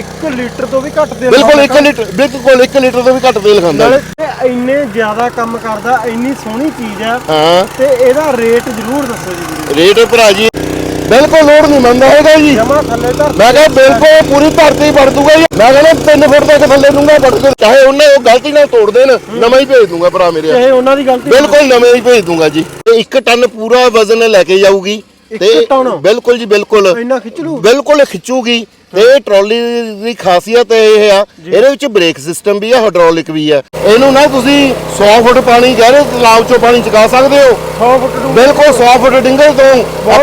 1 litre ਤੋਂ ਵੀ ਘੱਟ ਤੇਲ ਬਿਲਕੁਲ ਖਾਂਦਾ 1 ਲੀਟਰ ਬਿਲਕੁਲ 1 ਲੀਟਰ ਤੋਂ ਵੀ ਘੱਟ ਤੇਲ ਖਾਂਦਾ। ਨਾਲੇ ਜੀ। ਇਹ ਇੰਨੇ ਜ਼ਿਆਦਾ ਕੰਮ ਕਰਦਾ ਇੰਨੀ ਸੋਹਣੀ ਚੀਜ਼ ਆ। ਹਾਂ। ਤੇ ਇਹਦਾ ਰੇਟ ਜ਼ਰੂਰ ਦੱਸੋ ਜੀ ਵੀਡੀਓ ਰੇਟ ਭਰਾ ਜੀ ਬਿਲਕੁਲ ਲੋਡ ਨਹੀਂ ਮੰਨਦਾ ਹੈਗਾ ਜੀ। ਜਮਾ ਥੱਲੇ ਧਰ ਮੈਂ ਕਿਹਾ ਬਿਲਕੁਲ ਪੂਰੀ ਧਰਤੀ ਵੜ ਦੂਗਾ ਜੀ। ਮੈਂ ਕਹਿੰਦਾ 3 ਫੁੱਟ ਤੱਕ ਥੱਲੇ ਦੂੰਗਾ ਵੜ ਕੇ ਚਾਹੇ ਉਹਨੇ ਉਹ ਗਲਤੀ ਨਾਲ ਤੋੜ ਦੇਣ ਨਵਾਂ ਹੀ ਭੇਜ ਦੂੰਗਾ ਭਰਾ ਮੇਰੇ ਇਹ ਉਹਨਾਂ ਦੀ ਗਲਤੀ ਬਿਲਕੁਲ ਨਵੇਂ ਹੀ ਭੇਜ ਦੂੰਗਾ ਜੀ। ਤੇ 1 ਟਨ ਪੂਰਾ ਵਜ਼ਨ ਲੈ ਕੇ ਜਾਊਗੀ। ਟਨ? ਬਿਲਕੁਲ ਜੀ ਬਿਲਕੁਲ। ਇੰਨਾ ਖਿੱਚ ਲੂ? ਬਿਲਕੁਲ ਖਿੱਚੂਗੀ। ਤੇ ਇਹ ਟਰਾਲੀ ਦੀ ਖਾਸੀਅਤ ਇਹ ਆ ਇਹਦੇ ਵਿੱਚ ਬ੍ਰੇਕ ਸਿਸਟਮ ਵੀ ਆ ਹਾਈਡ੍ਰੋਲਿਕ ਵੀ ਆ। ਇਹਨੂੰ ਨਾ ਤੁਸੀਂ 100 ਫੁੱਟ ਪਾਣੀ ਕਹਿ ਰਹੇ ਹੋ, ਤਲਾਬ ਚੋਂ ਪਾਣੀ ਚੁਕਾ ਸਕਦੇ ਹੋ? 100 ਫੁੱਟ ਬਿਲਕੁਲ 100 ਫੁੱਟ ਡਿੰਗਲ ਤੋਂ।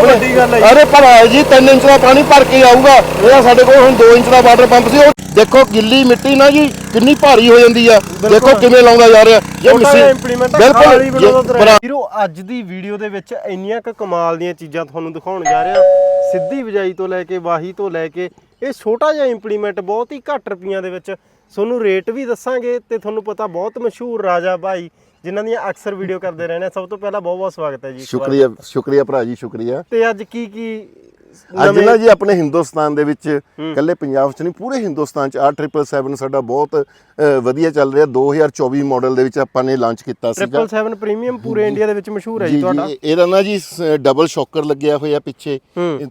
ਵੱਡੀ ਗੱਲ ਹੈ ਜੀ। ਅਰੇ ਭਰਾ ਜੀ 3 ਇੰਚ ਦਾ ਪਾਣੀ ਭਰ ਕੇ ਆਊਗਾ। ਇਹਦਾ ਸਾਡੇ ਕੋਲ ਹੁਣ 2 ਇੰਚ ਦਾ ਵਾਟਰ ਪੰਪ ਸੀ ਉਹ ਦੇਖੋ ਗਿੱਲੀ ਮਿੱਟੀ ਨਾ ਜੀ ਕਿੰਨੀ ਭਾਰੀ ਹੋ ਜਾਂਦੀ ਆ। ਦੇਖੋ ਕਿਵੇਂ ਲਾਉਂਦਾ ਜਾ ਰਿਹਾ। ਇਹ ਮਸ਼ੀਨ ਇੰਪਲੀਮੈਂਟ ਬਿਲਕੁਲ। ਵੀਰੋ ਅੱਜ ਦੀ ਵੀਡੀਓ ਦੇ ਵਿੱਚ ਇੰਨੀਆਂ ਕੁ ਕਮਾਲ ਦੀਆਂ ਚੀਜ਼ਾਂ ਤੁਹਾਨੂੰ ਦਿਖਾਉਣ ਜਾ ਰਿਹਾ। ਸਿੱਧੀ ਬਿਜਾਈ ਤੋਂ ਲੈ ਕੇ ਵਾਹੀ ਤੋਂ ਲੈ ਕੇ ਇਹ ਛੋਟਾ ਜਿਹਾ ਇੰਪਲੀਮੈਂਟ ਬਹੁਤ ਹੀ ਘੱਟ ਰੁਪਈਆਂ ਦੇ ਵਿੱਚ। ਤੁਹਾਨੂੰ ਰੇਟ ਵੀ ਦੱਸਾਂਗੇ ਤੇ ਤੁਹਾਨੂੰ ਪਤਾ ਬਹੁਤ ਮਸ਼ਹੂਰ ਰਾਜਾ ਭਾਈ ਜਿਨ੍ਹਾਂ ਦੀਆਂ ਅਕਸਰ ਵੀਡੀਓ ਕਰਦੇ ਰਹਿੰਦੇ ਆ। ਸਭ ਤੋਂ ਪਹਿਲਾਂ ਬਹੁਤ ਬਹੁਤ ਸਵਾਗਤ ਹੈ ਜੀ। ਸ਼ੁਕਰੀਆ ਸ਼ੁਕਰੀਆ ਭਰਾ ਜੀ ਸ਼ੁਕਰੀਆ। ਤੇ ਅੱਜ ਕੀ ਕੀ ਅੱਜ ਨਾ ਜੀ ਆਪਣੇ ਹਿੰਦੁਸਤਾਨ ਦੇ ਵਿੱਚ ਕੱਲੇ ਪੰਜਾਬ 'ਚ ਨਹੀਂ ਪੂਰੇ ਹਿੰਦੁਸਤਾਨ 'ਚ ਆ 777 ਸਾਡਾ ਬਹੁਤ ਵਧੀਆ ਚੱਲ ਰਿਹਾ। 2024 ਮਾਡਲ ਦੇ ਵਿੱਚ ਆਪਾਂ ਨੇ ਲਾਂਚ ਕੀਤਾ ਸੀਗਾ। 777 ਪ੍ਰੀਮੀਅਮ ਪੂਰੇ ਇੰਡੀਆ ਦੇ ਵਿੱਚ ਮਸ਼ਹੂਰ ਹੈ ਜੀ ਤੁਹਾਡਾ। ਇਹਦਾ ਨਾ ਜੀ ਡਬਲ ਸ਼ੌਕਰ ਲੱਗਿਆ ਹੋਇਆ ਪਿੱਛੇ।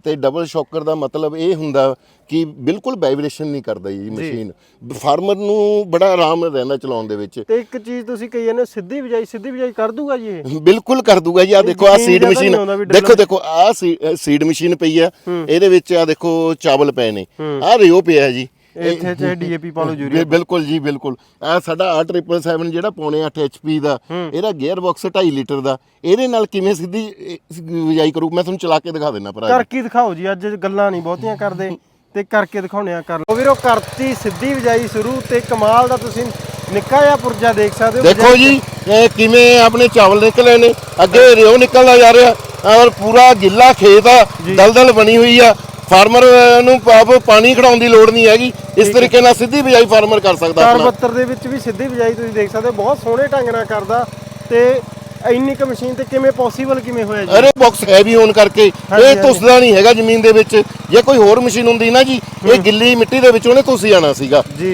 ਤੇ ਡਬਲ ਸ਼ੌਕਰ ਦਾ ਮਤਲਬ ਇਹ ਹੁੰਦਾ ਕਿ ਬਿਲਕੁਲ ਵਾਈਬ੍ਰੇਸ਼ਨ ਨਹੀਂ ਕਰਦਾ ਜੀ ਮਸ਼ੀਨ ਫਾਰਮਰ ਨੂੰ ਬੜਾ ਆਰਾਮ ਰਹਿੰਦਾ ਚਲਾਉਣ ਦੇ ਵਿੱਚ। ਤੇ ਇੱਕ ਚੀਜ਼ ਤੁਸੀਂ ਕਹੀ ਜਾਂਦੇ ਹੋ, ਸਿੱਧੀ ਬਿਜਾਈ ਸਿੱਧੀ ਬਿਜਾਈ ਕਰ ਦੂਗਾ ਜੀ ਇਹ? ਬਿਲਕੁਲ ਕਰ ਦੂਗਾ ਜੀ। ਆ ਦੇਖੋ ਆ ਜ਼ਮੀਨ ਸੀਡ ਮਸ਼ੀਨ ਨਹੀਂ ਆਉਂਦਾ ਵੀ ਦੇਖੋ ਡੱਲਾ- ਦੇਖੋ ਆ ਸੀਡ ਮਸ਼ੀਨ ਪਈ ਆ। ਇਹਦੇ ਵਿੱਚ ਆ ਦੇਖੋ ਚਾਵਲ ਪਏ ਨੇ। ਆ ਰਿਓ ਪਿਆ ਜੀ। ਇੱਥੇ ਚਾਹੇ ਡੀਏਪੀ ਪਾ ਲਓ ਯੂਰੀਆ ਬਿਲਕੁਲ ਜੀ ਬਿਲਕੁਲ। ਆ ਸਾਡਾ 8777 ਜਿਹੜਾ ਪੌਣੇ 8 ਐਚਪੀ ਦਾ ਇਹਦਾ ਗੇਅਰ ਬਾਕਸ 2.5 ਲੀਟਰ ਦਾ। ਇਹਦੇ ਨਾਲ ਕਿਵੇਂ ਸਿੱਧੀ ਇਹ, ਬਿਜਾਈ ਕਰੂ ਮੈਂ ਤੁਹਾਨੂੰ ਚਲਾ ਕੇ ਦਿਖਾ ਦਿੰਦਾ ਭਰਾ ਜੀ। ਕਰਕੇ ਦਿਖਾਓ ਜੀ ਅੱਜ ਗੱਲਾਂ ਨਹੀਂ ਬਹੁਤੀਆਂ ਕਰਦੇ। ਤੇ ਕਰਕੇ ਦਿਖਾਉਣੇ ਆ ਕਰ ਲਓ। ਵੀਰੋ ਕਰਤੀ ਸਿੱਧੀ ਵਜਾਈ ਸ਼ੁਰੂ ਤੇ ਕਮਾਲ ਦਾ ਤੁਸੀਂ ਨਿੱਕਾ ਜਿਹਾ ਪੁਰਜਾ ਦੇਖ ਸਕਦੇ ਹੋ। ਦੇਖੋ ਜੀ ਇਹ ਕਿਵੇਂ ਆਪਣੇ ਚਾਵਲ ਨਿਕਲੇ ਨੇ। ਅੱਗੇ ਰਿਓ ਨਿਕਲਦਾ ਜਾ ਰਿਹਾ। ਔਰ ਪੂਰਾ ਗਿੱਲਾ ਖੇਤ ਆ ਦਲਦਲ ਬਣੀ ਹੋਈ ਆ। ਫਾਰਮਰ ਨੂੰ ਆਪ ਪਾਣੀ ਖੜਾਉਣ ਦੀ ਲੋੜ ਨਹੀਂ ਹੈਗੀ। ਇਸ ਤਰੀਕੇ ਨਾਲ ਸਿੱਧੀ ਬਿਜਾਈ ਫਾਰਮਰ ਕਰ ਸਕਦਾ ਆਪਣਾ। 472 ਦੇ ਵਿੱਚ ਵੀ ਸਿੱਧੀ ਵਜਾਈ ਤੁਸੀਂ ਦੇਖ ਸਕਦੇ ਹੋ। ਬਹੁਤ ਸੋਹਣੇ ਢੰਗ ਨਾਲ ਕਰਦਾ ਤੇ ਇੰਨੀ ਕ ਮਸ਼ੀਨ ਤੇ ਕਿਵੇਂ ਪੋਸੀਬਲ ਕਿਵੇਂ ਹੋਇਆ ਜੀ? ਅਰੇ ਬਾਕਸ ਹੈਵੀ ਹੋਣ ਕਰਕੇ ਇਹ ਤੁਸਦਾ ਨਹੀਂ ਹੈਗਾ ਜ਼ਮੀਨ ਦੇ ਵਿੱਚ। ਜੇ ਕੋਈ ਹੋਰ ਮਸ਼ੀਨ ਹੁੰਦੀ ਨਾ ਜੀ ਇਹ ਗਿੱਲੀ ਮਿੱਟੀ ਦੇ ਵਿੱਚ ਉਹਨੇ ਤੁਸ ਜਾਣਾ ਸੀਗਾ। ਜੀ।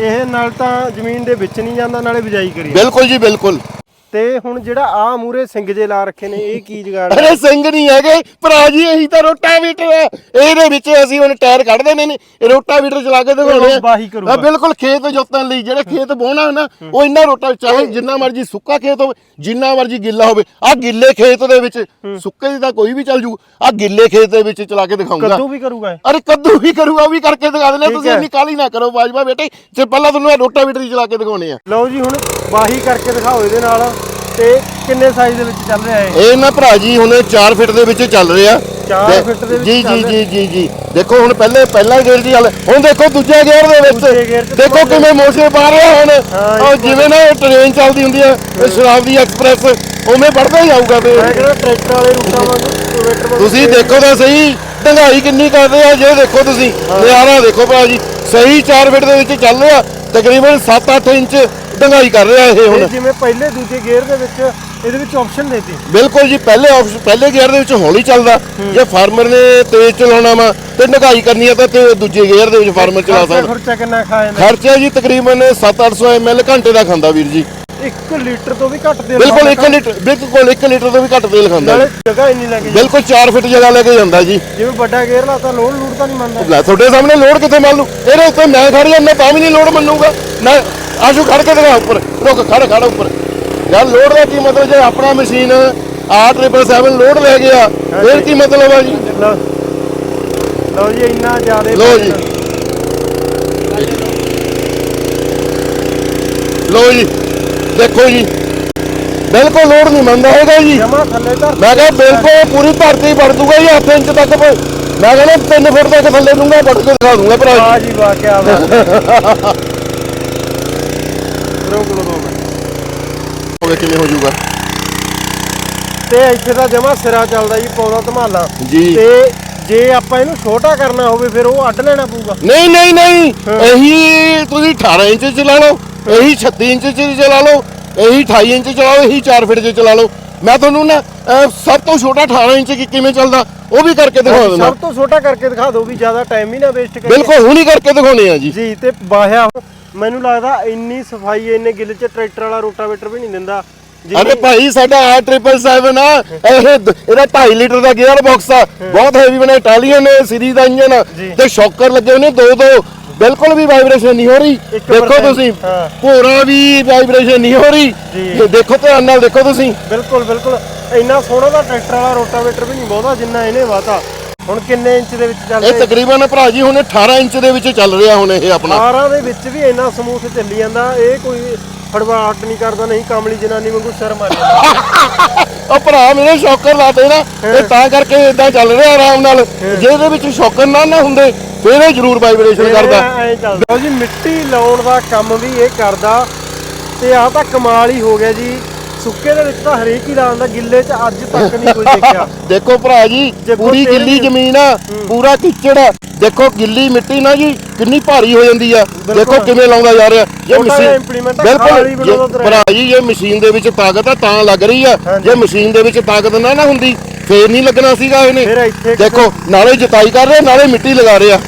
ਇਹ ਨਾਲ ਤਾਂ ਜ਼ਮੀਨ ਦੇ ਵਿੱਚ ਨਹੀਂ ਜਾਂਦਾ ਨਾਲੇ ਵਜਾਈ ਕਰੀ ਬਿਲਕੁਲ ਜੀ ਬਿਲਕੁਲ। ਤੇ ਹੁਣ ਜਿਹੜਾ ਆ ਮੂਰੇ ਸਿੰਘ ਜੇ ਲਾ ਰੱਖੇ ਨੇ ਇਹ ਕੀ ਜਗਾੜ? ਅਰੇ ਸਿੰਘ ਨਹੀਂ ਹੈਗੇ ਭਰਾ ਜੀ ਇਹੀ ਤਾਂ ਰੋਟਾਵੀਟਰ ਹੈ। ਇਹਦੇ ਵਿੱਚ ਅਸੀਂ ਹੁਣ ਟਾਇਰ ਕੱਢ ਦੇਣੇ ਨੇ ਇਹ ਰੋਟਾਵੀਟਰ ਚਲਾ ਕੇ ਦਿਖਾਉਣੇ ਇਹ ਵਾਹੀ ਕਰੂਗਾ। ਬਿਲਕੁਲ ਖੇਤ ਜੋਤਣ ਲਈ ਜਿਹੜਾ ਖੇਤ ਬੋਣਾ ਨਾ ਉਹ ਇੰਨਾ ਰੋਟਾ ਚਾਹੇ ਜਿੰਨਾ ਮਰਜ਼ੀ ਸੁੱਕਾ ਖੇਤ ਹੋਵੇ ਜਿੰਨਾ ਮਰਜ਼ੀ ਗਿੱਲਾ ਹੋਵੇ ਆ ਗਿੱਲੇ ਖੇਤ ਦੇ ਵਿੱਚ ਸੁੱਕੇ ਦੀ ਤਾਂ ਕੋਈ ਵੀ ਚੱਲ ਜੂ ਆ ਗਿੱਲੇ ਖੇਤ ਦੇ ਵਿੱਚ ਚਲਾ ਕੇ ਦਿਖਾਉਂਗਾ ਕੱਦੂ ਵੀ ਕਰੂਗਾ ਇਹ? ਅਰੇ ਕੱਦੂ ਵੀ ਕਰੂਗਾ ਉਹ ਵੀ ਕਰਕੇ ਦਿਖਾ ਦੇਣੇ ਤੁਸੀਂ। ਇੰਨੀ ਕਾਲੀ ਨਾ ਕਰੋ ਬਾਜਵਾ ਬੇਟੇ ਜੇ ਪਹਿਲਾਂ ਤੁਹਾਨੂੰ ਰੋਟਾਵੀਟਰ ਹੀ ਚਲਾ ਕੇ ਦਿਖਾਉਣੇ ਆ। ਲਓ ਜੀ ਹੁਣ ਵਾਹੀ ਕਰਕੇ ਦਿਖਾਓ ਇਹਦੇ ਨਾਲ। ਤੇ ਕਿੰਨੇ ਸਾਈਜ਼ ਦੇ ਵਿੱਚ ਚੱਲ ਰਿਹਾ ਇਹ? ਇਹ ਨਾ ਭਰਾ ਜੀ ਹੁਣ 4 ਫਿਟ ਦੇ ਵਿੱਚ ਚੱਲ ਰਿਹਾ। ਚਾਰ ਤੇ- ਫਿੱਟ ਦੇ ਵਿੱਚ ਜੀ ਜੀ ਜੀ ਜੀ ਜੀ। ਦੇਖੋ ਹੁਣ ਪਹਿਲੇ ਪਹਿਲਾ ਗੇਅਰ ਦੀ ਗੱਲ ਹੁਣ ਦੇਖੋ ਦੂਜੇ ਗੇਅਰ ਦੇ ਵਿੱਚ। ਦੇਖੋ ਕਿਵੇਂ ਮੋਸ਼ੇ ਪਾ ਰਿਹਾ ਹੁਣ। ਹਾਂ, ਉਹ ਜਿਵੇਂ ਨਾ ਟ੍ਰੇਨ ਚੱਲਦੀ ਹੁੰਦੀ ਹੈ ਇਹ ਸ਼ਰਾਬ ਦੀ ਐਕਸਪ੍ਰੈਸ ਉਵੇਂ ਵੱਧਦਾ ਹੀ ਆਊਗਾ ਤੇ। ਟਰੈਕਟਰ ਵਾਲੇ ਰੂਟਾਂ ਵਾਂਗੂ ਤੁਸੀਂ ਦੇਖੋ ਤਾਂ ਸਹੀ ਢੰਗਾਈ ਕਿੰਨੀ ਕਰਦੇ ਆ ਜੇ ਦੇਖੋ ਤੁਸੀਂ। ਨਿਆਰਾ ਦੇਖੋ ਭਰਾ ਜੀ ਸਹੀ 4 ਫਿਟ ਦੇ ਵਿੱਚ ਚੱਲ ਰਿਹਾ ਤਕਰੀਬਨ 7-8 ਇੰਚ ਢੰਗਾਈ ਕਰ ਰਿਹਾ ਇਹ ਹੁਣ। ਜਿਵੇਂ ਪਹਿਲੇ ਦੂਜੇ ਗੇਅਰ ਦੇ ਵਿੱਚ ਇਹਦੇ ਵਿੱਚ ਆਪਸ਼ਨ ਦੇਤੀ ਬਿਲਕੁਲ ਜੀ ਪਹਿਲੇ ਆਪਸ਼ਨ ਪਹਿਲੇ ਗੇਅਰ ਦੇ ਵਿੱਚ ਹੌਲੀ ਚੱਲਦਾ। ਜੇ ਫਾਰਮਰ ਨੇ ਤੇਜ਼ ਚਲਾਉਣਾ ਵਾ ਤੇ ਢੰਗਾਈ ਕਰਨੀ ਆ ਤਾਂ ਤੇ ਦੂਜੇ ਗੇਅਰ ਦੇ ਵਿੱਚ ਫਾਰਮਰ ਚਲਾ ਸਕਦਾ। ਖਰਚਾ ਕਿੰਨਾ ਖਾ ਜਾਂਦਾ? ਖਰਚਾ ਜੀ ਤਕਰੀਬਨ 7-800 ml ਘੰਟੇ ਦਾ ਖਾਂਦਾ ਵੀਰ ਜੀ। 1 ਲੀਟਰ ਤੋਂ ਵੀ ਘੱਟ ਤੇਲ ਬਿਲਕੁਲ ਖਾਂਦਾ 1 ਲੀਟਰ ਬਿਲਕੁਲ 1 ਲੀਟਰ ਤੋਂ ਵੀ ਘੱਟ ਤੇਲ ਖਾਂਦਾ ਨਾਲੇ ਜਗ੍ਹਾ ਇੰਨੀ ਲੱਗ ਜਾਂਦੀ ਬਿਲਕੁਲ 4 ਫਿਟ ਜਗ੍ਹਾ ਲੈ ਕੇ ਜਾਂਦਾ ਜੀ। ਜਿਵੇਂ ਵੱਡਾ ਗੇਅਰ ਲਾਤਾ ਲੋਡ ਲੂਡ ਤਾਂ ਨਹੀਂ ਮੰਨਦਾ। ਲੈ ਤੁਹਾਡੇ ਸਾਹਮਣੇ ਲੋਡ ਕਿੱਥੇ ਮੰਨ ਲੂ ਇਹਦੇ ਉੱਤੇ ਮੈਂ ਖੜ ਜਾਂਦਾ ਤਾਂ ਵੀ ਨਹੀਂ ਲੋਡ ਮੰਨੂਗਾ। ਨਾ ਆਸ਼ੂ ਖੜ ਕੇ ਦਿਖਾ ਉੱਪਰ ਰੁਕ ਖੜ ਖੜ ਉੱਪਰ। ਯਾਰ ਲੋਡ ਦਾ ਕੀ ਮਤਲਬ ਜੇ ਆਪਣਾ ਮਸ਼ੀਨ R777 ਲੋਡ ਲੈ ਗਿਆ ਫਿਰ ਕੀ ਮਤਲਬ ਆ ਜੀ? ਲਓ। ਜੀ ਇੰਨਾ ਜ਼ਿਆਦਾ ਲਓ ਜੀ। ਲਓ ਜੀ ਦੇਖੋ ਜੀ। ਬਿਲਕੁਲ ਲੋਡ ਨਹੀਂ ਮੰਨਦਾ ਹੈਗਾ ਜੀ। ਮੈਂ ਕਿਹਾ ਬਿਲਕੁਲ ਪੂਰੀ ਧਰਤੀ ਵੜ ਦੂਗਾ ਜੀ 8 ਇੰਚ ਤੱਕ ਮੈਂ ਕਹਿੰਦਾ 3 ਫੁੱਟ ਤੱਕ ਥੱਲੇ ਦੂੰਗਾ ਵੜ ਕੇ ਦਿਖਾ ਦੂੰਗਾ ਭਰਾ ਜੀ। ਵਾਹ ਜੀ ਵਾਹ ਕੀ ਬਾਤ ਹੈ ਰੋਕ ਲਓ ਦੋ ਮਿੰਟ ਹੋਵੇ ਕਿਵੇਂ ਹੋ ਜਾਊਗਾ? ਤੇ ਇੱਥੇ ਤਾਂ ਜਮਾ ਸਿਰਾ ਚੱਲਦਾ ਜੀ ਪੌਦਾ ਧਮਾਲਾ। ਜੀ। ਤੇ ਜੇ ਆਪਾਂ ਇਹਨੂੰ ਛੋਟਾ ਕਰਨਾ ਹੋਵੇ ਫਿਰ ਉਹ ਅੱਡ ਲੈਣਾ ਪਊਗਾ। ਨਹੀਂ ਨਹੀਂ ਨਹੀਂ। ਇਹੀ ਤੁਸੀਂ 18 ਇੰਚ ਚ ਚਲਾ ਲਓ ਇਹੀ 36 ਇੰਚ ਚ ਚਲਾ ਲਓ ਇਹੀ 28 ਇੰਚ ਚ ਚਲਾਓ ਇਹੀ 4 ਫਿਟ ਚ ਚਲਾ ਲਓ। ਮੈਂ ਤੁਹਾਨੂੰ ਨਾ ਸਭ ਤੋਂ ਛੋਟਾ 18 ਇੰਚ ਕੀ ਕਿਵੇਂ ਚੱਲਦਾ ਉਹ ਵੀ ਕਰਕੇ ਦਿਖਾ ਦਿੰਦਾ। ਸਭ ਤੋਂ ਛੋਟਾ ਕਰਕੇ ਦਿਖਾ ਦਿਓ ਵੀ ਜ਼ਿਆਦਾ ਟਾਈਮ ਹੀ ਨਾ ਵੇਸਟ ਕਰੀਏ। ਬਿਲਕੁਲ ਹੁਣੀ ਕਰਕੇ ਦਿਖਾਉਣੇ ਆ ਜੀ। ਜੀ ਤੇ ਬਾਹਿਆ ਮੈਨੂੰ ਲੱਗਦਾ ਇੰਨੀ ਸਫ਼ਾਈ ਇੰਨੇ ਗਿੱਲ ਚ ਟਰੈਕਟਰ ਵਾਲਾ ਰੋਟਾਵੇਟਰ ਵੀ ਨਹੀਂ ਦਿੰਦਾ। ਅਰੇ ਭਾਈ ਸਾਡਾ ਆ 777 ਆ ਇਹ ਇਹਦਾ 2.5 ਲੀਟਰ ਦਾ ਗੇਅਰ ਬਾਕਸ ਆ। ਬਹੁਤ ਹੈਵੀ ਬਣਾ ਇਟਾਲੀਅਨ ਸੀਰੀਜ਼ ਦਾ ਇੰਜਨ। ਤੇ ਸ਼ੌਕਰ ਲੱਗੇ ਹੋਏ ਨੇ ਦੋ ਦੋ ਬਿਲਕੁਲ ਵੀ ਵਾਈਬ੍ਰੇਸ਼ਨ ਨਹੀਂ ਹੋ ਰਹੀ। ਦੇਖੋ ਤੁਸੀਂ। ਭੋਰਾ ਵੀ ਵਾਈਬ੍ਰੇਸ਼ਨ ਨਹੀਂ ਹੋ ਰਹੀ। ਦੇਖੋ ਧਿਆਨ ਨਾਲ ਦੇਖੋ ਤੁਸੀਂ। ਬਿਲਕੁਲ ਬਿਲਕੁਲ। ਇੰਨਾ ਸੋਹਣਾ ਦਾ ਟਰੈਕਟਰ ਵਾਲਾ ਰੋਟਾਵੇਟਰ ਵੀ ਨਹੀਂ ਬਹੁਤਾ ਜਿੰਨਾ ਇਹਨੇ ਵਾਤਾ। ਹੁਣ ਕਿੰਨੇ ਇੰਚ ਦੇ ਵਿੱਚ ਚੱਲ ਇਹ ਰਿਹਾ ਤਕਰੀਬਨ ਭਰਾ ਜੀ ਹੁਣ 18 ਇੰਚ ਦੇ ਵਿੱਚ ਚੱਲ ਰਿਹਾ ਹੁਣ ਇਹ ਆਪਣਾ। 18 ਦੇ ਵਿੱਚ ਵੀ ਇੰਨਾ ਸਮੂਥ ਚੱਲੀ ਜਾਂਦਾ ਇਹ ਕੋਈ ਫੜਵਾਟ ਨਹੀਂ ਕਰਦਾ ਨਹੀਂ ਕਾਮਲੀ ਜਨਾਨੀ ਵਾਂਗੂ ਸਿਰ ਮਾਰ ਜਾਂਦਾ। ਉਹ ਭਰਾ ਮੇਰੇ ਸ਼ੌਕਰ ਲਾਤੇ ਨਾ ਇਹ ਤਾਂ ਕਰਕੇ ਇਦਾਂ ਚੱਲ ਰਿਹਾ ਆਰਾਮ ਨਾਲ। ਜੇ ਇਹਦੇ ਵਿੱਚ ਸ਼ੌਕਰ ਨਾ ਨਾ ਹੁੰਦੇ ਫਿਰ ਇਹ ਜ਼ਰੂਰ ਵਾਈਬ੍ਰੇਸ਼ਨ ਕਰਦਾ। ਐ ਚੱਲਦਾ। ਲਓ ਜੀ ਮਿੱਟੀ ਲਾਉਣ ਦਾ ਕੰਮ ਵੀ ਇਹ ਕਰਦਾ ਤੇ ਆਹ ਤਾਂ ਕਮਾਲ ਹੀ ਹੋ ਗਿਆ ਜੀ। ਸੁੱਕੇ ਦੇ ਵਿੱਚ ਤਾਂ ਹਰੇਕ ਹੀ ਲਾਉਂਦਾ ਗਿੱਲੇ 'ਚ ਅੱਜ ਤੱਕ ਨਹੀਂ ਕੋਈ ਦੇਖਿਆ। ਦੇਖੋ ਭਰਾ ਜੀ ਪੂਰੀ ਗਿੱਲੀ ਵੀ- ਜ਼ਮੀਨ ਆ ਪੂਰਾ ਕਿੱਚੜ ਆ। ਦੇਖੋ ਗਿੱਲੀ ਮਿੱਟੀ ਨਾ ਜੀ ਕਿੰਨੀ ਭਾਰੀ ਹੋ ਜਾਂਦੀ ਆ। ਦੇਖੋ ਕਿਵੇਂ ਲਾਉਂਦਾ ਜਾ ਰਿਹਾ। ਜੇ ਛੋਟਾ ਜਿਹਾ ਮਸ਼ੀਨ implement ਆ, ਬਿਲਕੁਲ। ਜੇ- ਤੁਰਿਆ। ਭਰਾ ਜੀ ਜੇ ਮਸ਼ੀਨ ਦੇ ਵਿੱਚ ਤਾਕਤ ਆ ਤਾਂ ਲੱਗ ਰਹੀ ਆ। ਹਾਂਜੀ। ਜੇ ਮਸ਼ੀਨ ਦੇ ਵਿੱਚ ਤਾਕਤ ਨਾ ਨਾ ਹੁੰਦੀ ਫੇਰ ਨਹੀਂ ਲੱਗਣਾ ਸੀਗਾ ਇਹਨੇ। ਫਿਰ ਇੱਥੇ ਦੇਖੋ ਨਾਲੇ ਜਤਾਈ ਕਰ ਰਿਹਾ ਨਾਲੇ ਮਿੱਟੀ ਲਗਾ ਰਿਹਾ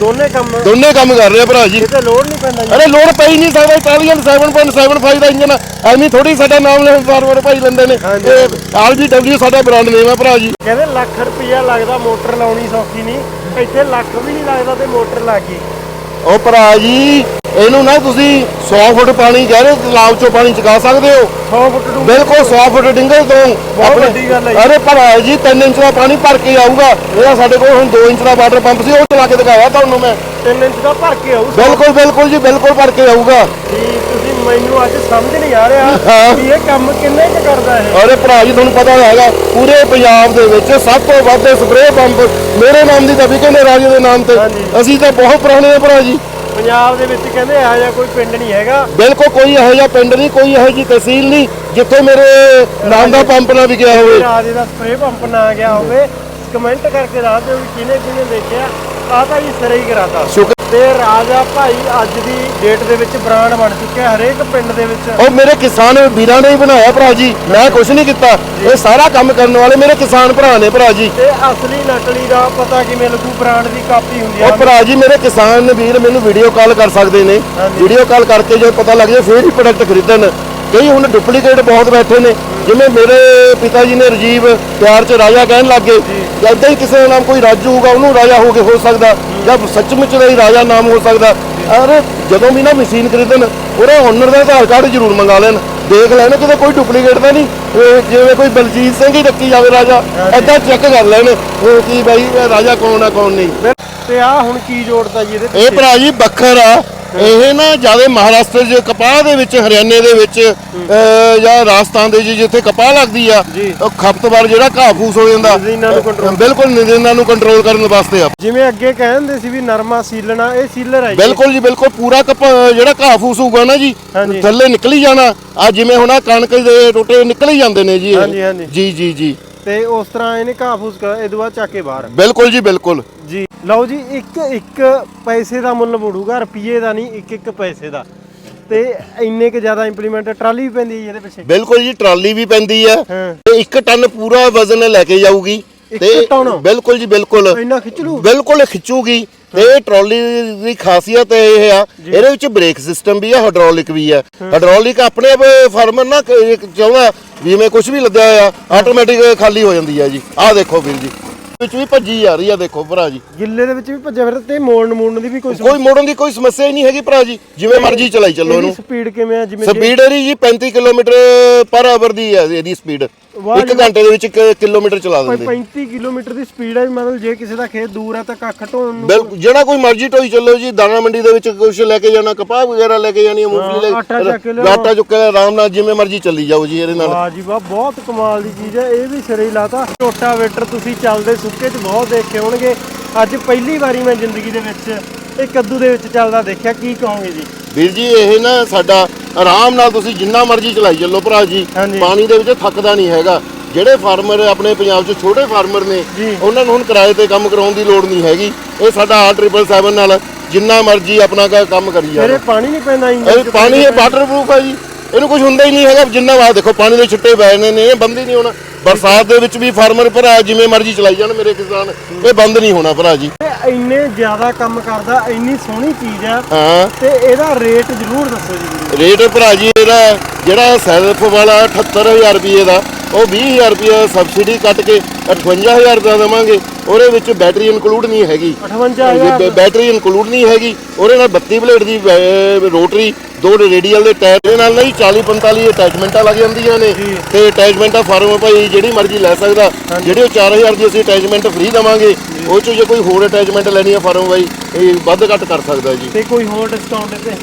ਦੋਨੇ ਕੰਮ ਦੋਨੇ ਕੰਮ ਕਰ ਰਿਹਾ ਭਰਾ ਜੀ। ਕਿਤੇ ਲੋੜ ਨਹੀਂ ਪੈਂਦਾ ਜੀ। ਅਰੇ ਲੋਡ ਪਈ ਨਹੀਂ ਸਕਦਾ ਇਟਾਲੀਅਨ 7.75 ਦਾ ਇੰਜਨ ਐਵੇਂ ਥੋੜੀ ਸਾਡਾ ਨਾਮ ਲੈ ਫਾਰਵਰਡ ਭਾਈ ਲੈਂਦੇ ਨੇ। ਇਹ ਆਰਬੀਡਬਲਯੂ ਸਾਡਾ ਬ੍ਰਾਂਡ ਨੇਮ ਆ ਭਰਾ ਜੀ। ਕਹਿੰਦੇ ਲੱਖ ਰੁਪਈਆ ਲੱਗਦਾ ਮੋਟਰ ਲਾਉਣੀ ਸੌਖੀ ਨਹੀਂ। ਇੱਥੇ ਲੱਖ ਵੀ ਨਹੀਂ ਲੱਗਦਾ ਤੇ ਮੋਟਰ ਲੱਗ ਗਈ। ਉਹ ਭਰਾ ਜੀ ਇਹਨੂੰ ਨਾ ਤੁਸੀਂ 100 ਫੁੱਟ ਪਾਣੀ ਗਹਿਰੇ ਤਲਾਬ ਚੋਂ ਪਾਣੀ ਚੁਕਾ ਸਕਦੇ ਹੋ। 100 ਫੁੱਟ ਡੂੰਘਾ। ਬਿਲਕੁਲ 100 ਫੁੱਟ ਡਿੰਗਲ ਤੋਂ ਵੱਡੀ ਗੱਲ ਹੈ ਜੀ। ਅਰੇ ਭਰਾ ਜੀ 3 ਇੰਚ ਦਾ ਪਾਣੀ ਭਰ ਕੇ ਆਊਗਾ। ਇਹਦਾ ਸਾਡੇ ਕੋਲ ਹੁਣ 2 ਇੰਚ ਦਾ ਵਾਟਰ ਪੰਪ ਸੀ ਉਹ ਚਲਾ ਕੇ ਦਿਖਾਇਆ ਤੁਹਾਨੂੰ ਮੈਂ। 3 ਇੰਚ ਦਾ ਭਰ ਕੇ ਆਊ ਬਿਲਕੁਲ ਬਿਲਕੁਲ ਜੀ ਬਿਲਕੁਲ ਭਰ ਕੇ ਆਊਗਾ। ਜੀ ਤੁਸੀਂ ਮੈਨੂੰ ਅੱਜ ਸਮਝ ਨਹੀਂ ਆ ਰਿਹਾ ਹਾਂ। ਵੀ ਇਹ ਕੰਮ ਕਿੰਨੇ ਕੁ ਕਰਦਾ ਇਹ। ਅਰੇ ਭਰਾ ਜੀ ਤੁਹਾਨੂੰ ਪਤਾ ਹੈਗਾ ਪੂਰੇ ਪੰਜਾਬ ਦੇ ਵਿੱਚ ਸਭ ਤੋਂ ਵੱਧ ਸਪਰੇਅ ਪੰਪ ਮੇਰੇ ਨਾਮ ਦੀ ਤਾਂ ਵੀ ਕਹਿੰਦੇ ਰਾਜੇ ਦੇ ਨਾਮ ਤੇ। ਹਾਂਜੀ। ਅਸੀਂ ਤਾਂ ਬਹੁਤ ਪੁਰਾਣੇ ਆ ਭਰਾ ਜੀ। ਪੰਜਾਬ ਦੇ ਵਿੱਚ ਕਹਿੰਦੇ ਇਹੋ ਜਿਹਾ ਕੋਈ ਪਿੰਡ ਨਹੀਂ ਹੈਗਾ। ਬਿਲਕੁਲ ਕੋਈ ਇਹੋ ਜਿਹਾ ਪਿੰਡ ਨਹੀਂ ਕੋਈ ਇਹੋ ਜਿਹੀ ਤਹਿਸੀਲ ਨਹੀਂ ਜਿੱਥੇ ਮੇਰੇ ਨਾਮ ਦਾ ਪੰਪ ਨਾ ਵਿਕਿਆ ਹੋਵੇ। ਰਾਜੇ ਦਾ ਸਪਰੇ ਪੰਪ ਨਾ ਗਿਆ ਹੋਵੇ ਕਮੈਂਟ ਕਰਕੇ ਦੱਸ ਦਿਓ ਵੀ ਕਿਹਨੇ ਕਿਹਨੇ ਦੇਖਿਆ। ਆਹ ਤਾਂ ਜੀ ਸਿਰੇ ਹੀ ਕਰਾਤਾ। ਤੇ ਰਾਜਾ ਭਾਈ ਅੱਜ ਦੀ ਡੇਟ ਦੇ ਵਿੱਚ ਬ੍ਰਾਂਡ ਬਣ ਚੁੱਕਿਆ ਹਰੇਕ ਪਿੰਡ ਦੇ ਵਿੱਚ। ਉਹ ਮੇਰੇ ਕਿਸਾਨ ਵੀਰਾਂ ਨੇ ਹੀ ਬਣਾਇਆ ਭਰਾ ਜੀ ਮੈਂ ਕੁਝ ਨਹੀਂ ਕੀਤਾ। ਇਹ ਸਾਰਾ ਕੰਮ ਕਰਨ ਵਾਲੇ ਮੇਰੇ ਕਿਸਾਨ ਭਰਾ ਨੇ ਭਰਾ ਜੀ। ਤੇ ਅਸਲੀ ਨਕਲੀ ਦਾ ਪਤਾ ਕਿਵੇਂ ਲੱਗੂ ਬ੍ਰਾਂਡ ਦੀ ਕਾਪੀ ਹੁੰਦੀ ਆ। ਉਹ ਭਰਾ ਜੀ ਮੇਰੇ ਕਿਸਾਨ ਵੀਰ ਮੈਨੂੰ ਵੀਡੀਓ ਕਾਲ ਕਰ ਸਕਦੇ ਨੇ। ਵੀਡੀਓ ਕਾਲ ਕਰਕੇ ਜੇ ਪਤਾ ਲੱਗ ਜਾਏ ਫੇਰ ਹੀ ਪ੍ਰੋਡਕਟ ਖਰੀਦਣ। ਕਈ ਹੁਣ ਡੁਪਲੀਕੇਟ ਬਹੁਤ ਬੈਠੇ ਨੇ। ਜਿਵੇਂ ਮੇਰੇ ਪਿਤਾ ਜੀ ਨੇ ਰਜੀਵ ਪਿਆਰ ਚ ਰਾਜਾ ਕਹਿਣ ਲੱਗੇ ਜਾਂ। ਏਦਾਂ ਹੀ ਕਿਸੇ ਦਾ ਨਾਮ ਕੋਈ ਰਾਜੂ ਹੋਊਗਾ ਉਹਨੂੰ ਰਾਜਾ ਹੋ ਕੇ ਹੋ ਸਕਦਾ। ਜਾਂ। ਸੱਚਮੁੱਚ ਦਾ ਹੀ ਰਾਜਾ ਨਾਮ ਹੋ ਸਕਦਾ। ਅਰੇ ਜਦੋਂ ਵੀ ਨਾ ਮਸ਼ੀਨ ਖਰੀਦਣ ਉਹਦਾ ਓਨਰ ਦਾ ਆਧਾਰ ਕਾਰਡ ਜ਼ਰੂਰ ਮੰਗਾ ਲੈਣ। ਦੇਖ ਲੈਣ ਕਿਤੇ ਕੋਈ ਡੁਪਲੀਕੇਟ ਤਾਂ ਨਹੀਂ। ਜਿਵੇਂ ਕੋਈ ਬਲਜੀਤ ਸਿੰਘ ਹੀ ਰੱਖੀ ਜਾਵੇ ਰਾਜਾ ਏਦਾਂ ਚੈੱਕ ਕਰ ਲੈਣ ਉਹ ਕੀ ਬਾਈ ਇਹ ਰਾਜਾ ਕੌਣ ਆ ਕੌਣ ਨਹੀਂ। ਤੇ ਆ ਹੁਣ ਕੀ ਜੋੜਤਾ ਜੀ ਇਹਦੇ ਇਹ ਭਰਾ ਜੀ ਬੱਖਰ ਆ। ਇਹ ਨਾ ਜ਼ਿਆਦਾ ਮਹਾਰਾਸ਼ਟਰ ਚ ਕਪਾਹ ਦੇ ਵਿੱਚ ਹਰਿਆਣੇ ਦੇ ਵਿੱਚ ਜਾਂ ਰਾਜਸਥਾਨ ਦੇ ਜਿੱਥੇ ਕਪਾਹ ਲੱਗਦੀ ਆ। ਉਹ ਖਪਤਵਾਰ ਜਿਹੜਾ ਘਾਹ ਫੂਸ ਹੋ ਜਾਂਦਾ ਬਿਲਕੁਲ ਨਦੀਨਾਂ ਨੂੰ ਕੰਟਰੋਲ ਕਰਨ ਵਾਸਤੇ ਆ। ਜਿਵੇਂ ਅੱਗੇ ਕਹਿੰਦੇ ਸੀ ਵੀ ਨਰਮਾ ਸੀਲਣਾ ਇਹ ਸੀਲਰ ਹੈ ਬਿਲਕੁਲ ਜੀ ਬਿਲਕੁਲ ਪੂਰਾ ਜਿਹੜਾ ਘਾਹ ਫੂਸ ਹੋਊਗਾ ਨਾ ਜੀ। ਥੱਲੇ ਨਿਕਲ ਹੀ ਜਾਣਾ ਆ ਜਿਵੇਂ ਹੁਣ ਆਹ ਕਣਕ ਦੇ ਟੋਟੇ ਨਿਕਲ ਹੀ ਜਾਂਦੇ ਨੇ ਜੀ। ਜੀ ਜੀ ਜੀ। ਤੇ ਉਸ ਤਰ੍ਹਾਂ ਇਹਨੇ ਘਾਹ ਫੂਸ ਕਰ ਇਹ ਤੋਂ ਬਾਅਦ ਚੱਕ ਕੇ ਬਾਹਰ। ਬਿਲਕੁਲ ਜੀ ਬਿਲਕੁਲ। ਜੀ। ਲਓ ਜੀ ਇੱਕ ਇੱਕ ਪੈਸੇ ਦਾ ਮੁੱਲ ਬੜੂਗਾ ਰੁਪਏ ਦਾ ਨਹੀਂ ਇੱਕ ਇੱਕ ਪੈਸੇ ਦਾ। ਤੇ ਇੰਨੇ ਕੁ ਜ਼ਿਆਦਾ ਇੰਪਲੀਮੈਂਟ ਟਰਾਲੀ ਵੀ ਪੈਂਦੀ ਹੈ ਇਹਦੇ ਪਿੱਛੇ। ਬਿਲਕੁਲ ਜੀ ਟਰਾਲੀ ਵੀ ਪੈਂਦੀ ਹਾਂ। ਤੇ 1 ਟਨ ਪੂਰਾ ਵਜ਼ਨ ਲੈ ਕੇ ਜਾਊਗੀ। ਇੱਕ ਟਨ? ਬਿਲਕੁਲ ਜੀ ਬਿਲਕੁਲ। ਇੰਨਾ ਖਿੱਚ ਲੂ ਬਿਲਕੁਲ ਖਿੱਚੂਗੀ। ਤੇ ਇਹ ਟਰਾਲੀ ਦੀ ਖਾਸੀਅਤ ਇਹ ਆ ਇਹਦੇ ਵਿੱਚ ਬ੍ਰੇਕ ਸਿਸਟਮ ਵੀ ਆ ਹਾਈਡ੍ਰੋਲਿਕ ਵੀ ਆ। ਹਾਈਡ੍ਰੋਲਿਕ ਆਪਣੇ ਆਪ ਫਾਰਮਰ ਨਾ ਕ- ਇੱਕ ਚਾਹੁੰਦਾ ਜਿਵੇਂ ਕੁਝ ਵੀ ਲੱਦਿਆ ਹੋਇਆ ਆਟੋਮੈਟਿਕ ਖਾਲੀ ਹੋ ਜਾਂਦੀ ਆ ਜੀ। ਆਹ ਦੇਖੋ ਵੀਰ ਜੀ। ਵਿੱਚ ਵੀ ਭੱਜੀ ਜਾ ਰਹੀ ਆ ਦੇਖੋ ਭਰਾ ਜੀ। ਗਿੱਲੇ ਦੇ ਵਿੱਚ ਵੀ ਭੱਜਿਆ ਫਿਰ ਤੇ ਮੋੜਨ ਮੋੜਨ ਦੀ ਵੀ ਕੋਈ ਕੋਈ ਮੋੜਨ ਦੀ ਕੋਈ ਸਮੱਸਿਆ ਹੀ ਨਹੀਂ ਹੈਗੀ ਭਰਾ ਜੀ ਜਿਵੇਂ ਮਰਜ਼ੀ ਚਲਾਈ ਚੱਲੋ ਇਹਨੂੰ। ਸਪੀਡ ਕਿਵੇਂ ਆ ਜਿਵੇਂ ਸਪੀਡ ਇਹਦੀ ਜੀ 35 ਕਿਲੋਮੀਟਰ ਪਰ ਆਵਰ ਦੀ ਹੈ ਇਹਦੀ ਸਪੀਡ ਵਾਹ ਇੱਕ ਘੰਟੇ ਦੇ ਵਿੱਚ 1 ਕਿਲੋਮੀਟਰ ਚਲਾ ਦਿੰਦੇ। 35 ਕਿਲੋਮੀਟਰ ਦੀ ਸਪੀਡ ਹੈ ਮਤਲਬ ਜੇ ਕਿਸੇ ਦਾ ਖੇਤ ਦੂਰ ਹੈ ਤਾਂ ਕੱਖ ਢੋਣ ਨੂੰ ਬਿਲਕੁਲ ਜਿਹੜਾ ਕੋਈ ਮਰਜ਼ੀ ਢੋਈ ਚੱਲੋ ਜੀ ਦਾਣਾ ਮੰਡੀ ਦੇ ਵਿੱਚ ਕੁਝ ਲੈ ਕੇ ਜਾਣਾ ਕਪਾਹ ਵਗੈਰਾ ਲੈ ਕੇ ਜਾਣੀ ਹੈ ਮੂੰਗਫਲੀ ਕੇ ਲੈ ਲਿਆਓ। ਆਟਾ ਚੁੱਕ ਕੇ ਆਰਾਮ ਨਾਲ ਜਿਵੇਂ ਮਰਜ਼ੀ ਚੱਲੀ ਜਾਓ ਜੀ ਇਹਦੇ ਨਾਲ। ਵਾਹ ਜੀ ਵਾਹ ਬਹੁਤ ਕਮਾਲ ਦੀ ਚੀਜ਼ ਹੈ ਇਹ ਵੀ ਸਿਰੇ ਹੀ ਲਾਤਾ। ਰੋਟਾਵੇਟਰ ਤੁਸੀਂ ਚੱਲਦੇ ਸੁੱਕੇ 'ਚ ਬਹੁਤ ਦੇਖੇ ਹੋਣਗੇ। ਅੱਜ ਪਹਿਲੀ ਵਾਰੀ ਮੈਂ ਜ਼ਿੰਦਗੀ ਦੇ ਵਿੱਚ ਇਹ ਕੱਦੂ ਦੇ ਵਿੱਚ ਚੱਲਦਾ ਦੇਖਿਆ ਕੀ ਕਹੋਗੇ ਜੀ? ਵੀਰ ਜੀ ਇਹ ਨਾ ਸਾਡਾ ਆਰਾਮ ਨਾਲ ਤੁਸੀਂ ਜਿੰਨਾ ਮਰਜ਼ੀ ਚਲਾਈ ਚੱਲੋ ਭਰਾ ਜੀ। ਹਾਂਜੀ। ਪਾਣੀ ਦੇ ਵਿੱਚ ਥੱਕਦਾ ਨਹੀਂ ਹੈਗਾ। ਜਿਹੜੇ ਫਾਰਮਰ ਆਪਣੇ ਪੰਜਾਬ 'ਚ ਛੋਟੇ ਫਾਰਮਰ ਨੇ ਜੀ। ਉਹਨਾਂ ਨੂੰ ਹੁਣ ਕਿਰਾਏ ਤੇ ਕੰਮ ਕਰਾਉਣ ਦੀ ਲੋੜ ਨਹੀਂ ਹੈਗੀ। ਇਹ ਸਾਡਾ R777 ਨਾਲ ਜਿੰਨਾ ਮਰਜ਼ੀ ਆਪਣਾ ਕ- ਕੰਮ ਕਰੀ ਮੇਰੇ ਜਾਓ ਪਾਣੀ ਨਹੀਂ ਪੈਂਦਾ ਇੰਜਨ ਇਹ ਪਾਣੀ ਇਹ ਵਾਟਰਪ੍ਰੂਫ ਹੈ ਜੀ। ਇਹਨੂੰ ਕੁਝ ਹੁੰਦਾ ਹੀ ਨਹੀਂ ਹੈਗਾ। ਜਿੰਨਾ ਵਾ ਦੇਖੋ ਪਾਣੀ ਦੇ ਛਿੱਟੇ ਪੈ ਨੇ ਨੇ ਇਹ ਬੰਦ ਹੀ ਨਹੀਂ ਹੋਣਾ। ਬਰਸਾਤ ਦੇ ਵਿੱਚ ਵੀ ਫਾਰਮਰ ਭਰਾ ਜਿਵੇਂ ਮਰਜ਼ੀ ਚਲਾਈ ਜਾਣ ਮੇਰੇ ਕਿਸਾਨ। ਇਹ ਬੰਦ ਨਹੀਂ ਹੋਣਾ ਭਰਾ ਜੀ। ਇੰਨੇ ਜ਼ਿਆਦਾ ਕੰਮ ਕਰਦਾ ਇੰਨੀ ਸੋਹਣੀ ਚੀਜ਼ ਆ ਹਾਂ। ਤੇ ਇਹਦਾ ਰੇਟ ਜ਼ਰੂਰ ਦੱਸੋ ਜੀ। ਰੇਟ ਭਰਾ ਜੀ ਇਹਦਾ ਜਿਹੜਾ ਸੈਲਫ ਵਾਲਾ 78000 ਰੁਪਏ ਦਾ ਉਹ 20000 ਰੁਪਏ ਸਬਸਿਡੀ ਕੱਟ ਕੇ 58000 ਦਾ ਦੇਵਾਂਗੇ। ਉਹਦੇ ਵਿੱਚ ਬੈਟਰੀ ਇਨਕਲੂਡ ਨਹੀਂ ਹੈਗੀ। 58000 ਬੈ- ਬੈਟਰੀ ਇਨਕਲੂਡ ਨਹੀਂ ਹੈਗੀ। ਉਹਦੇ ਨਾਲ 32 ਬਲੇਡ ਦੀ ਰੋਟਰੀ ਦੋ ਰੇਡੀਅਲ ਦੇ ਟਾਇਰ ਦੇ ਨਾਲ ਨਹੀਂ 40 45 ਅਟੈਚਮੈਂਟਾਂ ਲੱਗ ਜਾਂਦੀਆਂ ਨੇ। ਤੇ ਅਟੈਚਮੈਂਟਾਂ ਫਾਰਮ ਭਾਈ ਜਿਹੜੀ ਮਰਜ਼ੀ ਲੈ ਸਕਦਾ। ਜਿਹੜੇ ਉਹ 4000 ਦੀ ਅਸੀਂ ਅਟੈਚਮੈਂਟ ਫ੍ਰੀ ਦਵਾਂਗੇ ਉਹ ਚੋਂ ਜੇ ਕੋਈ ਹੋਰ ਅਟੈਚਮੈਂਟ ਲੈਣੀ ਹੈ ਫਾਰਮ ਭਾਈ ਇਹ ਵੱਧ ਘੱਟ ਕਰ ਸਕਦਾ ਜੀ। ਤੇ ਕੋਈ ਹੋਰ ਡਿਸਕਾਊਂਟ ਤੇ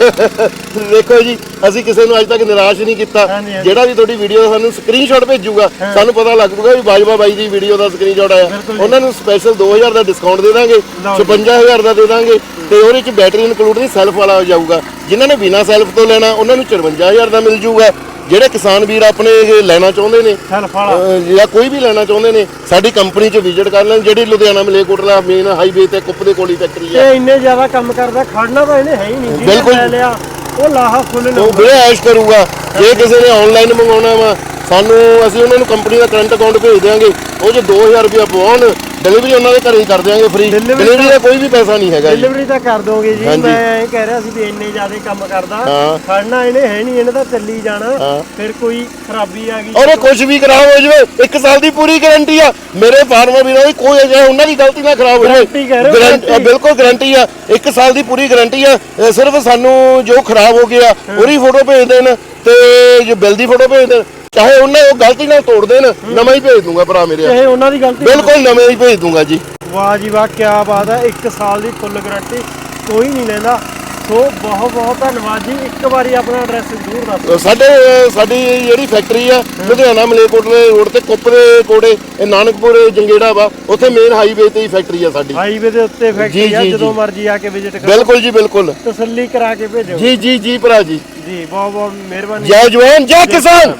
ਦੇਖੋ ਜੀ ਅਸੀਂ ਕਿਸੇ ਨੂੰ ਅੱਜ ਤੱਕ ਨਿਰਾਸ਼ ਨਹੀਂ ਕੀਤਾ। ਜਿਹੜਾ ਵੀ ਤੁਹਾਡੀ ਵੀਡੀਓ ਦਾ ਸਾਨੂੰ ਸਕਰੀਨਸ਼ਾਟ ਭੇਜੂਗਾ ਸਾਨੂੰ ਪਤਾ ਲੱਗ ਜੂਗਾ ਵੀ ਬਾਜਵਾ ਬਾਈ ਦੀ ਵੀਡੀਓ ਦਾ ਸਕਰੀਨਸ਼ਾਟ ਆਇਆ। ਉਹਨਾਂ ਨੂੰ ਸਪੈਸ਼ਲ 2000 ਦਾ ਡਿਸਕਾਊਂਟ ਦੇ ਦਾਂਗੇ ਲਓ ਜੀ। 55000 ਦਾ ਦੇ ਦਾਂਗੇ। ਤੇ ਉਹਦੇ ਚ ਬੈਟਰੀ ਇਨਕਲੂਡ ਨਹੀਂ ਸੈਲਫ ਵਾਲਾ ਹੋ ਜਾਊਗਾ। ਜਿਨ੍ਹਾਂ ਨੇ ਬਿਨਾ ਸੈਲਫ ਤੋਂ ਲੈਣਾ ਉਹਨਾਂ ਨੂੰ 54000 ਦਾ ਮਿਲ ਜੂਗਾ। ਜਿਹੜੇ ਕਿਸਾਨ ਵੀਰ ਆਪਣੇ ਇਹ ਲੈਣਾ ਚਾਹੁੰਦੇ ਨੇ ਸੈਲਫ ਵਾਲਾ। ਅਹ ਜਾਂ ਕੋਈ ਵੀ ਲੈਣਾ ਚਾਹੁੰਦੇ ਨੇ ਸਾਡੀ ਕੰਪਨੀ 'ਚ ਵਿਜ਼ਿਟ ਕਰ ਲੈਣ ਜਿਹੜੀ ਲੁਧਿਆਣਾ ਮਲੇਕੋਟਲਾ ਮੇਨ ਹਾਈਵੇ ਤੇ ਕੁੱਪ ਦੇ ਕੋਲੀ ਫੈਕਟਰੀ ਹੈ ਤੇ ਇੰਨੇ ਜ਼ਿਆਦਾ ਕੰਮ ਕਰਦਾ ਖੜਨਾ ਤਾਂ ਇਹਨੇ ਹੈ ਹੀ ਨਹੀਂ ਬਿਲਕੁਲ। ਲੈ ਲਿਆ ਉਹ ਲਾਹਾ ਫੁੱਲ ਉਹ ਲਊਗਾ ਬੜੇ ਐਸ਼ ਕਰੂਗਾ। ਜੇ ਕਿਸੇ ਨੇ ਆਨਲਾਈਨ ਮੰਗਾਉਣਾ ਵਾ ਸਾਨੂੰ ਅਸੀਂ ਉਹਨਾਂ ਨੂੰ ਕੰਪਨੀ ਦਾ ਕਰੰਟ ਅਕਾਊਂਟ ਭੇਜ ਦਿਆਂਗੇ। ਉਹ 'ਚ 2000 ਰੁਪਇਆ ਪਵਾਉਣ ਡਿਲੀਵਰੀ ਉਹਨਾਂ ਦੇ ਘਰੇ ਹੀ ਕਰ ਦਿਆਂਗੇ ਫ੍ਰੀ Delivery ਡਿਲੀਵਰੀ ਦਾ ਕੋਈ ਵੀ ਪੈਸਾ ਨਹੀਂ ਹੈਗਾ ਜੀ। ਡਿਲੀਵਰੀ ਤਾਂ ਕਰ ਦੋਗੇ ਜੀ। ਹਾਂਜੀ। ਮੈਂ ਇਹ ਕਹਿ ਰਿਹਾ ਸੀ ਵੀ ਇੰਨੇ ਜ਼ਿਆਦਾ ਕੰਮ ਕਰਦਾ। ਹਾਂ। ਖੜਨਾ ਇਹਨੇ ਹੈ ਨਹੀਂ ਇਹਨੇ ਤਾਂ ਚੱਲੀ ਜਾਣਾ। ਹਾਂ। ਫਿਰ ਕੋਈ ਖਰਾਬੀ ਆ ਗਈ। ਔਰ ਕੁਝ ਵੀ ਖਰਾਬ ਹੋ ਜਾਵੇ ਇੱਕ ਸਾਲ ਦੀ ਪੂਰੀ ਗਾਰੰਟੀ ਆ। ਮੇਰੇ ਫਾਰਮਰ ਵੀਰਾਂ ਦੀ ਕੋਈ ਅਜਿਹਾ ਉਹਨਾਂ ਦੀ ਗਲਤੀ ਨਾ ਖਰਾਬ ਹੋ ਜਾਵੇ। Guarantee ਕਹਿ ਰਹੇ ਹੋ, Guarantee- guarantee। ਬਿਲਕੁਲ ਗਾਰੰਟੀ ਆ। ਇੱਕ ਸਾਲ ਦੀ ਪੂਰੀ ਗਾਰੰਟੀ ਆ। ਸਿਰਫ ਸਾਨੂੰ ਜੋ ਖਰਾਬ ਹੋ ਗਿਆ ਉਹਦੀ ਫੋਟੋ ਭੇਜ ਦੇਣ ਤੇ ਜੋ ਬਿੱਲ ਦੀ ਫੋਟੋ ਭੇਜ ਦੇਣ। ਚਾਹੇ ਉਹਨਾਂ ਉਹ ਗਲਤੀ ਨਾਲ ਤੋੜ ਦੇਣ ਨਵਾਂ ਹੀ ਭੇਜ ਦੂੰਗਾ ਭਰਾ ਮੇਰੇ ਚਾਹੇ ਉਹਨਾਂ ਦੀ ਗਲਤੀ ਬਿਲਕੁਲ ਨਵੇਂ ਹੀ ਭੇਜ ਦੂੰਗਾ ਜੀ। ਵਾਹ ਜੀ ਵਾਹ ਕੀ ਬਾਤ ਹੈ ਇੱਕ ਸਾਲ ਦੀ ਫੁੱਲ ਗਾਰੰਟੀ ਕੋਈ ਨਹੀਂ ਲੈਂਦਾ। ਸੋ ਬਹੁਤ ਬਹੁਤ ਧੰਨਵਾਦ ਜੀ ਇੱਕ ਵਾਰੀ ਆਪਣਾ ਐਡਰੈਸ ਜ਼ਰੂਰ ਦੱਸ। ਸਾਡੇ ਸਾਡੀ ਜਿਹੜੀ ਫੈਕਟਰੀ ਆ ਲੁਧਿਆਣਾ ਮਲੇਕੋਟਲੇ ਰੋਡ ਤੇ ਕੁੱਪ ਦੇ ਕੋੜੇ ਇਹ ਨਾਨਕਪੁਰ ਜੰਗੇੜਾ ਵਾ ਉੱਥੇ ਮੇਨ ਹਾਈਵੇ ਤੇ ਹੀ ਫੈਕਟਰੀ ਆ ਸਾਡੀ। ਹਾਈਵੇ ਦੇ ਉੱਤੇ ਫੈਕਟਰੀ ਆ ਜਦੋਂ। ਮਰਜ਼ੀ ਆ ਕੇ ਵਿਜ਼ਿਟ ਕਰੋ। ਬਿਲਕੁਲ ਜੀ ਬਿਲਕੁਲ। ਤਸੱਲੀ ਕਰਾ ਕੇ ਭੇਜੋ। ਜੀ ਜੀ ਜੀ ਭਰਾ ਜੀ। ਜੀ ਬਹੁਤ ਬਹੁਤ ਮਿਹਰਬਾਨੀ। ਜੈ ਜਵਾਨ ਜੈ ਕਿਸਾਨ।